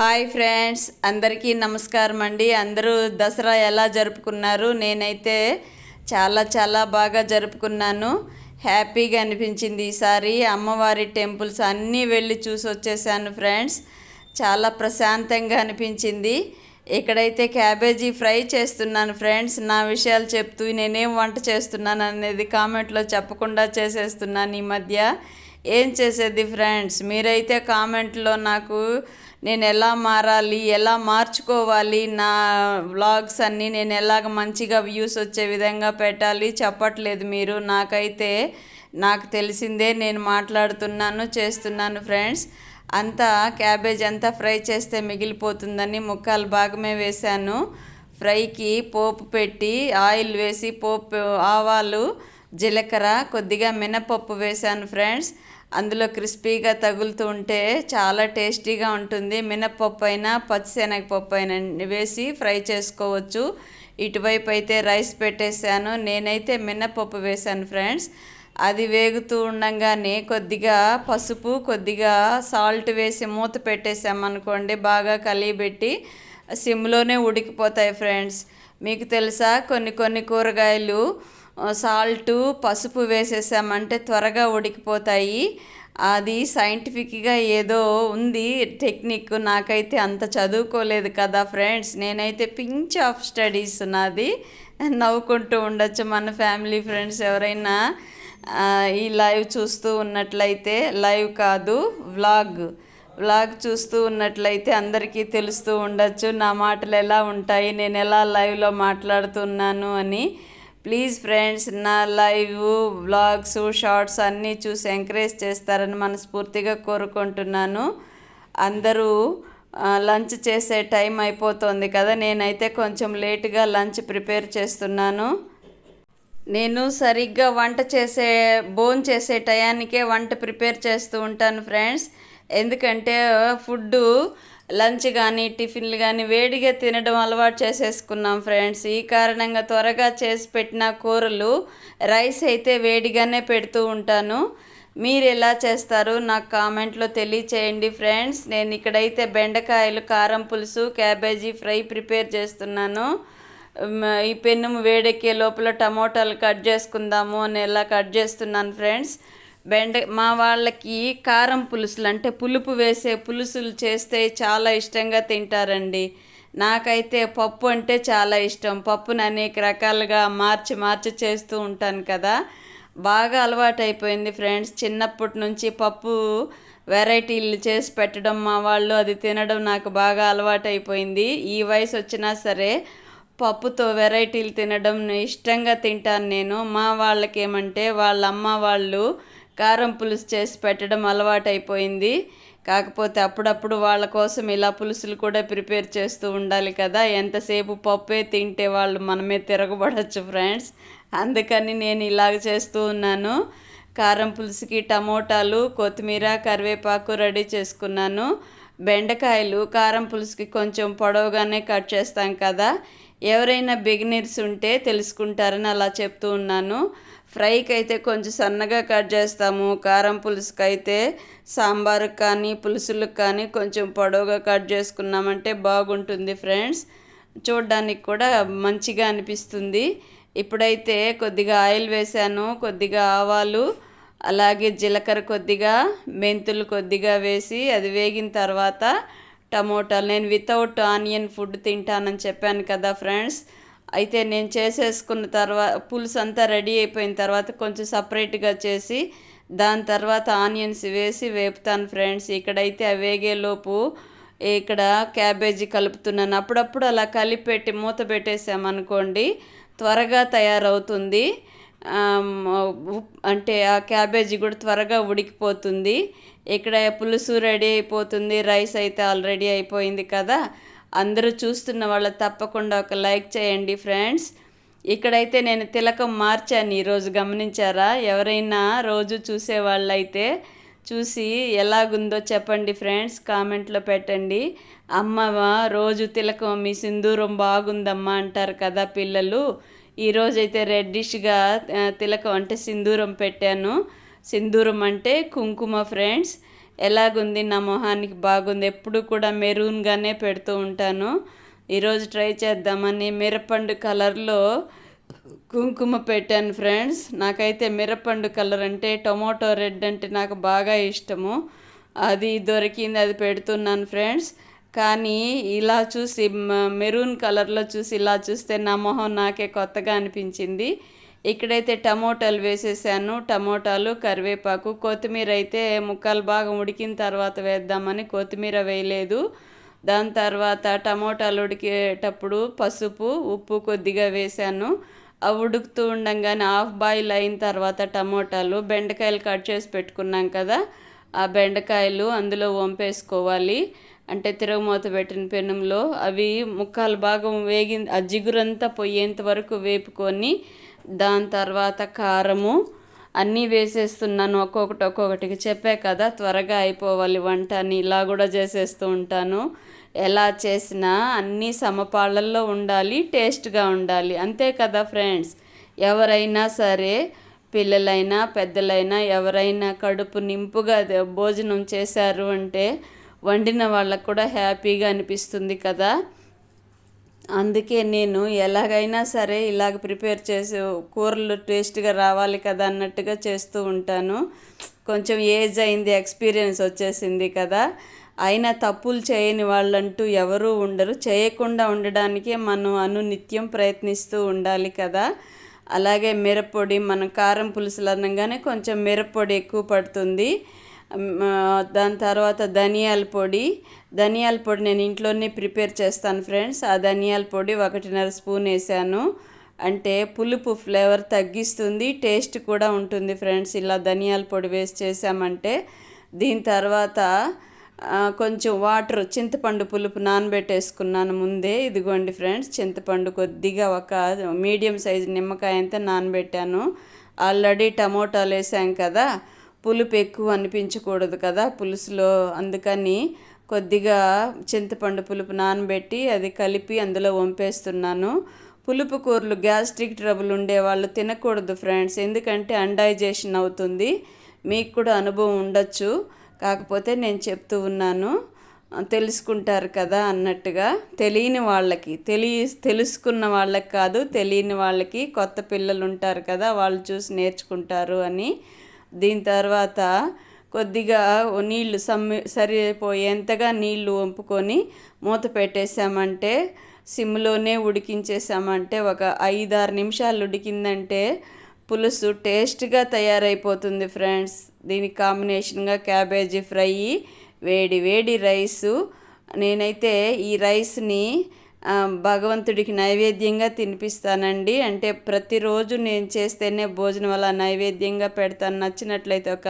Hi friends అందరికీ నమస్కారం అండి. అందరూ దసరా ఎలా జరుపుకున్నారు? నేనైతే చాలా చాలా బాగా జరుపుకున్నాను. హ్యాపీగా అనిపించింది ఈసారి. అమ్మవారి టెంపుల్స్ అన్నీ వెళ్ళి చూసి వచ్చేసాను ఫ్రెండ్స్. చాలా ప్రశాంతంగా అనిపించింది. ఇక్కడైతే క్యాబేజీ ఫ్రై చేస్తున్నాను ఫ్రెండ్స్ నా విషయాలు చెప్తూ నేనేం వంట చేస్తున్నాను అనేది కామెంట్లో చెప్పకుండా చేసేస్తున్నాను ఈ మధ్య. ఏం చేసేది ఫ్రెండ్స్? మీరైతే కామెంట్లో నాకు నేను ఎలా మారాలి ఎలా మార్చుకోవాలి నా వ్లాగ్స్ అన్నీ నేను ఎలాగ మంచిగా వ్యూస్ వచ్చే విధంగా పెట్టాలి చెప్పట్లేదు మీరు. నాకైతే నాకు తెలిసిందే నేను మాట్లాడుతున్నాను చేస్తున్నాను ఫ్రెండ్స్. అంతా క్యాబేజ్ అంతా ఫ్రై చేస్తే మిగిలిపోతుందని ముక్కలు భాగమే వేశాను. ఫ్రైకి పోపు పెట్టి ఆయిల్ వేసి పోపు ఆవాలు జీలకర్ర కొద్దిగా మినపప్పు వేశాను ఫ్రెండ్స్. అందులో క్రిస్పీగా తగులుతూ ఉంటే చాలా టేస్టీగా ఉంటుంది. మినపప్పు అయినా పచ్చిశనగపప్పు అయినా వేసి ఫ్రై చేసుకోవచ్చు. ఇటువైపు అయితే రైస్ పెట్టేశాను. నేనైతే మినపప్పు వేశాను ఫ్రెండ్స్. అది వేగుతూ ఉండంగానే కొద్దిగా పసుపు కొద్దిగా సాల్ట్ వేసి మూత పెట్టేసామనుకోండి బాగా కలియబెట్టి సిమ్లోనే ఉడికిపోతాయి ఫ్రెండ్స్. మీకు తెలుసా? కొన్ని కొన్ని కూరగాయలు సాల్టు పసుపు వేసేసామంటే త్వరగా ఉడికిపోతాయి. అది సైంటిఫిక్గా ఏదో ఉంది టెక్నిక్. నాకైతే అంత చదువుకోలేదు కదా ఫ్రెండ్స్. నేనైతే పించ్ ఆఫ్ స్టడీస్ నాది. నవ్వుకుంటూ ఉండొచ్చు మన ఫ్యామిలీ ఫ్రెండ్స్ ఎవరైనా. ఈ లైవ్ చూస్తూ ఉన్నట్లయితే లైవ్ కాదు వ్లాగ్. వ్లాగ్ చూస్తూ ఉన్నట్లయితే అందరికీ తెలుస్తూ ఉండొచ్చు. నా మాటలు ఎలా ఉంటాయి? నేను ఎలా లైవ్లో మాట్లాడుతున్నాను అని. ప్లీజ్ ఫ్రెండ్స్ నా లైవ్ వ్లాగ్స్ షార్ట్స్ అన్నీ చూసి ఎంకరేజ్ చేస్తారని మనస్ఫూర్తిగా కోరుకుంటున్నాను. అందరూ లంచ్ చేసే టైం అయిపోతుంది కదా నేనైతే కొంచెం లేట్గా లంచ్ ప్రిపేర్ చేస్తున్నాను. నేను సరిగ్గా వంట చేసే బోన్ చేసే టయానికే వంట ప్రిపేర్ చేస్తూ ఉంటాను ఫ్రెండ్స్. ఎందుకంటే ఫుడ్డు లంచ్ కానీ టిఫిన్లు కానీ వేడిగా తినడం అలవాటు చేసేసుకున్నాం ఫ్రెండ్స్. ఈ కారణంగా త్వరగా చేసి పెట్టిన కూరలు రైస్ అయితే వేడిగానే పెడుతూ ఉంటాను. మీరు ఎలా చేస్తారు? నాకు కామెంట్లో తెలియచేయండి ఫ్రెండ్స్. నేను ఇక్కడైతే బెండకాయలు కారం పులుసు క్యాబేజీ ఫ్రై ప్రిపేర్ చేస్తున్నాను. ఈ పెన్ను వేడెక్కే లోపల టమోటాలు కట్ చేసుకుందాము అని ఎలా కట్ చేస్తున్నాను ఫ్రెండ్స్. బెండ మా వాళ్ళకి కారం పులుసులు అంటే పులుపు వేసే పులుసులు చేస్తే చాలా ఇష్టంగా తింటారండి. నాకైతే పప్పు అంటే చాలా ఇష్టం. పప్పును అనేక రకాలుగా మార్చి మార్చి చేస్తూ ఉంటాను కదా. బాగా అలవాటు అయిపోయింది ఫ్రెండ్స్. చిన్నప్పటి నుంచి పప్పు వెరైటీలు చేసి పెట్టడం మా వాళ్ళు అది తినడం నాకు బాగా అలవాటు అయిపోయింది ఈ వయసు వచ్చినా సరే పప్పుతో వెరైటీలు తినడం ఇష్టంగా తింటాను నేను. మా వాళ్ళకి ఏమంటే వాళ్ళ అమ్మ వాళ్ళు కారం పులుసు చేసి పెట్టడం అలవాటైపోయింది. కాకపోతే అప్పుడప్పుడు వాళ్ళ కోసం ఇలా పులుసులు కూడా ప్రిపేర్ చేస్తూ ఉండాలి కదా. ఎంతసేపు పప్పే తింటే వాళ్ళు మనమే తిరగబడచ్చు ఫ్రెండ్స్. అందుకని నేను ఇలాగ చేస్తూ ఉన్నాను. కారం పులుసుకి టమోటాలు కొత్తిమీర కరివేపాకు రెడీ చేసుకున్నాను. బెండకాయలు కారం పులుసుకి కొంచెం పొడవుగానే కట్ చేస్తాం కదా. ఎవరైనా బిగినర్స్ ఉంటే తెలుసుకుంటారని అలా చెప్తూ ఉన్నాను. ఫ్రైకి అయితే కొంచెం సన్నగా కట్ చేస్తాము. కారం పులుసుకి అయితే సాంబార్ కానీ పులుసులకు కానీ కొంచెం పొడవుగా కట్ చేసుకున్నామంటే బాగుంటుంది ఫ్రెండ్స్. చూడడానికి కూడా మంచిగా అనిపిస్తుంది. ఇప్పుడైతే కొద్దిగా ఆయిల్ వేసాను కొద్దిగా ఆవాలు అలాగే జీలకర్ర కొద్దిగా మెంతులు కొద్దిగా వేసి అది వేగిన తర్వాత టమోటాలు. నేను వితౌట్ ఆనియన్ ఫుడ్ తింటానని చెప్పాను కదా ఫ్రెండ్స్ అయితే నేను చేసేసుకున్న తర్వాత పులుసు అంతా రెడీ అయిపోయిన తర్వాత కొంచెం సపరేట్గా చేసి దాని తర్వాత ఆనియన్స్ వేసి వేపుతాను ఫ్రెండ్స్ ఇక్కడైతే ఆ వేగేలోపు ఇక్కడ క్యాబేజీ కలుపుతున్నాను. అప్పుడప్పుడు అలా కలిపెట్టి మూత పెట్టేసామనుకోండి త్వరగా తయారవుతుంది. అంటే ఆ క్యాబేజీ కూడా త్వరగా ఉడికిపోతుంది. ఇక్కడ పులుసు రెడీ అయిపోతుంది రైస్ అయితే ఆల్రెడీ అయిపోయింది కదా. అందరూ చూస్తున్న వాళ్ళు తప్పకుండా ఒక లైక్ చేయండి ఫ్రెండ్స్. ఇక్కడైతే నేను తిలకం మార్చాను ఈరోజు గమనించారా? ఎవరైనా రోజు చూసే వాళ్ళైతే చూసి ఎలాగుందో చెప్పండి ఫ్రెండ్స్ కామెంట్లో పెట్టండి. అమ్మ రోజు తిలకం మీ సింధూరం బాగుందమ్మా అంటారు కదా పిల్లలు. ఈరోజైతే రెడ్డిష్గా తిలకం అంటే సింధూరం పెట్టాను. సింధూరం అంటే కుంకుమ ఫ్రెండ్స్. ఎలాగుంది? నా మొహానికి బాగుంది. ఎప్పుడు కూడా మెరూన్గానే పెడుతూ ఉంటాను. ఈరోజు ట్రై చేద్దామని మిరపండు కలర్లో కుంకుమ పెట్టాను ఫ్రెండ్స్. నాకైతే మిరపండు కలర్ అంటే టొమాటో రెడ్ అంటే నాకు బాగా ఇష్టము. అది దొరికింది అది పెడుతున్నాను ఫ్రెండ్స్. కానీ ఇలా చూసి మెరూన్ కలర్లో చూసి ఇలా చూస్తే నా మొహం నాకే కొత్తగా అనిపించింది. ఇక్కడైతే టమోటాలు వేసేసాను. టమోటాలు కరివేపాకు కొత్తిమీర అయితే ముక్కలు బాగా ఉడికిన తర్వాత వేద్దామని కొత్తిమీర వేయలేదు. దాని తర్వాత టమోటాలు ఉడికేటప్పుడు పసుపు ఉప్పు కొద్దిగా వేశాను అవి ఉడుకుతూ ఉండంగానే హాఫ్ బాయిల్ అయిన తర్వాత టమోటాలు బెండకాయలు కట్ చేసి పెట్టుకున్నాం కదా ఆ బెండకాయలు అందులో వంపేసుకోవాలి. అంటే తిరగమూత పెట్టిన పెనంలో అవి ముక్కలు బాగా వేగి ఆ జిగురంతా పోయేంత వరకు వేపుకొని దాని తర్వాత కారము అన్నీ వేసేస్తున్నాను. ఒక్కొక్కటి ఒక్కొక్కటికి చెప్పే కదా త్వరగా అయిపోవాలి వంట అని ఇలా కూడా చేసేస్తూ ఉంటాను. ఎలా చేసినా అన్నీ సమపాళ్ళల్లో ఉండాలి టేస్ట్గా ఉండాలి. అంతే కదా ఫ్రెండ్స్? ఎవరైనా సరే పిల్లలైనా పెద్దలైనా ఎవరైనా కడుపు నింపుగా భోజనం చేశారు అంటే వండిన వాళ్ళకు కూడా హ్యాపీగా అనిపిస్తుంది కదా? అందుకే నేను ఎలాగైనా సరే ఇలాగ ప్రిపేర్ చేసి కూరలు టేస్ట్గా రావాలి కదా అన్నట్టుగా చేస్తూ ఉంటాను. కొంచెం ఏజ్ అయింది ఎక్స్పీరియన్స్ వచ్చేసింది కదా. అయినా తప్పులు చేయని వాళ్ళంటూ ఎవరూ ఉండరు. చేయకుండా ఉండడానికే మనం అనునిత్యం ప్రయత్నిస్తూ ఉండాలి కదా. అలాగే మిరప్పొడి మనం కారం పులుసులు అనగానే కొంచెం మిరప్పొడి ఎక్కువ పడుతుంది. దాని తర్వాత ధనియాల పొడి. ధనియాల పొడి నేను ఇంట్లోనే ప్రిపేర్ చేస్తాను ఫ్రెండ్స్. ఆ ధనియాల పొడి ఒకటిన్నర స్పూన్ వేసాను. అంటే పులుపు ఫ్లేవర్ తగ్గిస్తుంది టేస్ట్ కూడా ఉంటుంది ఫ్రెండ్స్. ఇలా ధనియాల పొడి వేసి చేసామంటే దీని తర్వాత కొంచెం వాటర్ చింతపండు పులుపు నానబెట్టేసుకున్నాను ముందే. ఇదిగోండి ఫ్రెండ్స్ చింతపండు కొద్దిగా ఒక మీడియం సైజు నిమ్మకాయ అంతా నానబెట్టాను. ఆల్రెడీ టమోటాలు వేసాం కదా పులుపు ఎక్కువ అనిపించకూడదు కదా పులుసులో. అందుకని కొద్దిగా చింతపండు పులుపు నానబెట్టి అది కలిపి అందులో వంపేస్తున్నాను. పులుపు కూరలు గ్యాస్ట్రిక్ ట్రబుల్ ఉండే వాళ్ళు తినకూడదు ఫ్రెండ్స్. ఎందుకంటే అండైజేషన్ అవుతుంది. మీకు కూడా అనుభవం ఉండొచ్చు. కాకపోతే నేను చెప్తూ ఉన్నాను. తెలుసుకుంటారు కదా అన్నట్టుగా. తెలియని వాళ్ళకి తెలియ తెలుసుకున్న వాళ్ళకి కాదు తెలియని వాళ్ళకి కొత్త పిల్లలు ఉంటారు కదా వాళ్ళు చూసి నేర్చుకుంటారు అని దీని తర్వాత కొద్దిగా నీళ్ళు సమ్మి సరిపోయేంతగా నీళ్ళు వంపుకొని మూత పెట్టేసామంటే సిమ్లోనే ఉడికించేసామంటే ఒక ఐదారు నిమిషాలు ఉడికిందంటే పులుసు టేస్ట్గా తయారైపోతుంది ఫ్రెండ్స్. దీనికి కాంబినేషన్గా క్యాబేజీ ఫ్రై వేడి వేడి రైసు. నేనైతే ఈ రైస్ని భగవంతుడికి నైవేద్యంగా తినిపిస్తానండి. అంటే ప్రతిరోజు నేను చేస్తేనే భోజనం అలా నైవేద్యంగా పెడతాను. నచ్చినట్లయితే ఒక